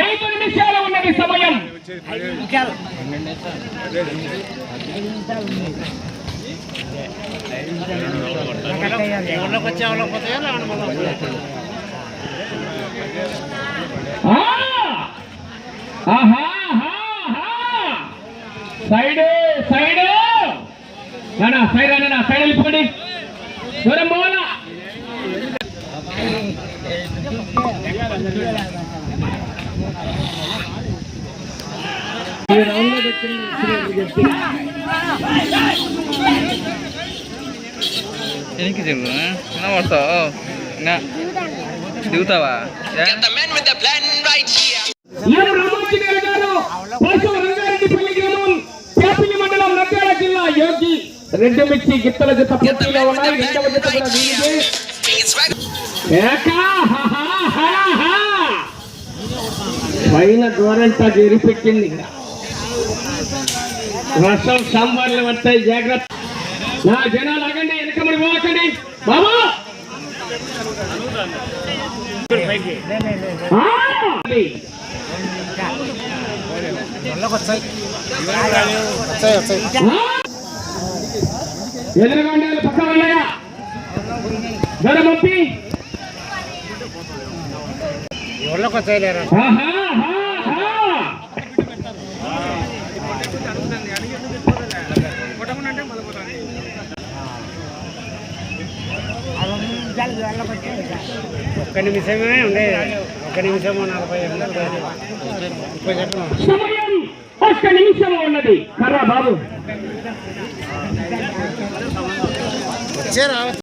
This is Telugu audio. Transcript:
ఐదు నిమిషాలు ఉన్నది సమయం. ఆహా, సైడ్ సైడ్. సైడ్ సైడ్ వెళ్ళిపోండి దూరం పోవాలా మండలం నంద్యాల జిల్లా యోగి. రెండు మిర్చి గిత్తల జత పోటీలో ఉన్నాయి రెండవ జత కూడా వీరిదే ఏకా, హా, హా, హా, హా. పైన గోరంతా జరిపెట్టింది. వర్షం సాంబార్లు పడతాయి జాగ్రత్త. నా జనాలు ఆగండి వెనకమడి పోకండి. బాబా! ఆ! ఎదురుగా ఉండాలి ఉన్నాయా? ధర పంపి. ఎవరికి వచ్చాయి లేరా ఒక్క నిమిషమే ఉండే. ఒక్క నిమిషము నలభై సమయం ఒక్క నిమిషం ఉన్నది. కర్రా బాబు. వచ్చారా